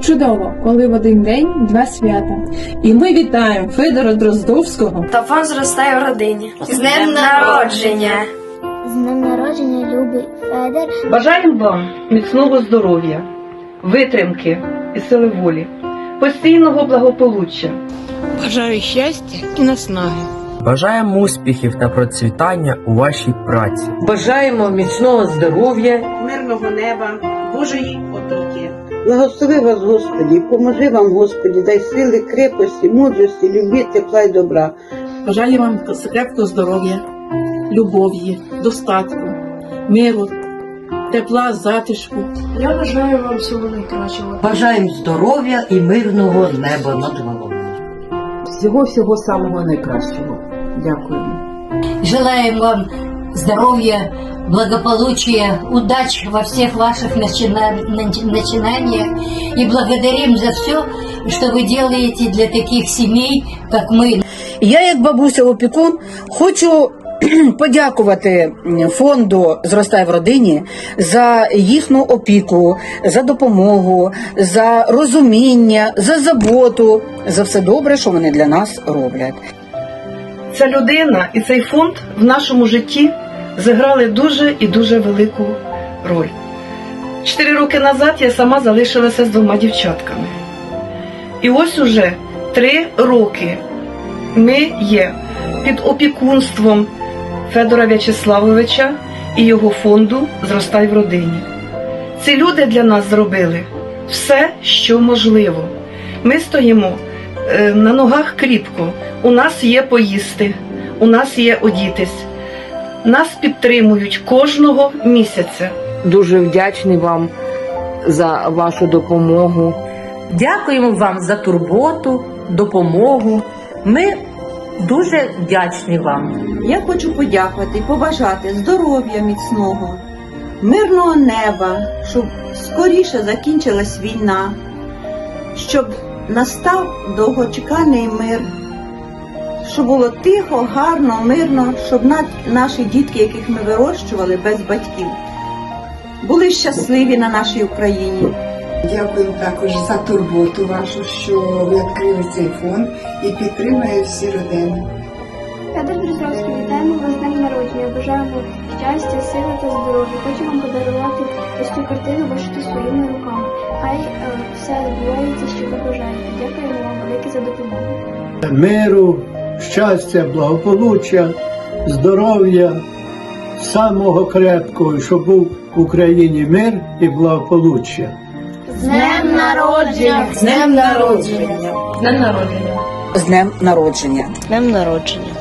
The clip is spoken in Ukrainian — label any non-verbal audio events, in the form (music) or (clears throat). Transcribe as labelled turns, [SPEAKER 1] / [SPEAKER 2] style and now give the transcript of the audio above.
[SPEAKER 1] Чудово, коли в один день два свята.
[SPEAKER 2] І ми вітаємо Федора Дроздовського
[SPEAKER 3] Та фон зростає в родині. З днем народження!
[SPEAKER 4] З днем народження, любий Федер.
[SPEAKER 5] Бажаємо вам міцного здоров'я, витримки і сили волі, постійного благополуччя.
[SPEAKER 6] Бажаю щастя і наснаги.
[SPEAKER 7] Бажаємо успіхів та процвітання у вашій праці.
[SPEAKER 2] бажаємо міцного здоров'я,
[SPEAKER 8] мирного неба, Божої опіки.
[SPEAKER 9] Благослови вас, Господі, поможи вам, Господі, дай сили, крепості, мудрості, любві, тепла й добра.
[SPEAKER 10] Бажаю вам крепкого здоров'я, любові, достатку, миру, тепла, затишку.
[SPEAKER 3] Я бажаю вам всього найкращого.
[SPEAKER 11] Бажаємо здоров'я і мирного неба над головою.
[SPEAKER 2] всього всього самого найкращого. Дякуємо.
[SPEAKER 12] Желаем вам здоровья, благополучия, удач во всех ваших начина- нач- начинаниях и благодарим за все, что вы делаете для таких семей, как мы.
[SPEAKER 13] Я, як бабуся опікун, хочу (clears throat) подякувати фонду Зростай в родині за їхню опіку, за допомогу, за розуміння, за заботу, за все добре, що вони для нас роблять.
[SPEAKER 5] Ця людина і цей фонд в нашому житті зіграли дуже і дуже велику роль. Чотири роки назад я сама залишилася з двома дівчатками. І ось уже три роки ми є під опікунством Федора В'ячеславовича і його фонду Зростай в родині. Ці люди для нас зробили все, що можливо. Ми стоїмо е, на ногах кріпко. У нас є поїсти, у нас є одітись. Нас підтримують кожного місяця.
[SPEAKER 2] Дуже вдячний вам за вашу допомогу.
[SPEAKER 6] Дякуємо вам за турботу, допомогу. Ми дуже вдячні вам.
[SPEAKER 9] Я хочу подякувати і побажати здоров'я міцного, мирного неба, щоб скоріше закінчилась війна, щоб настав довгочеканий мир, щоб було тихо, гарно, мирно, щоб наші дітки, яких ми вирощували без батьків, були щасливі на нашій Україні.
[SPEAKER 8] Дякую також за турботу вашу, що ви відкрили цей фонд і підтримує всі родини.
[SPEAKER 4] Федор Дроздовський, вітаємо вас з днем народження. Бажаємо щастя, сили та здоров'я. Хочу вам подарувати ось цю картину вишиту своїми руками. Хай е, все відбувається, що ви бажаєте. Дякуємо вам велике за допомогу.
[SPEAKER 9] Миру, щастя, благополуччя, здоров'я, самого крепкого, щоб був в Україні мир і благополуччя.
[SPEAKER 4] З днем народження!
[SPEAKER 2] З днем народження!
[SPEAKER 5] З днем народження!
[SPEAKER 13] З днем народження!
[SPEAKER 6] Днем народження.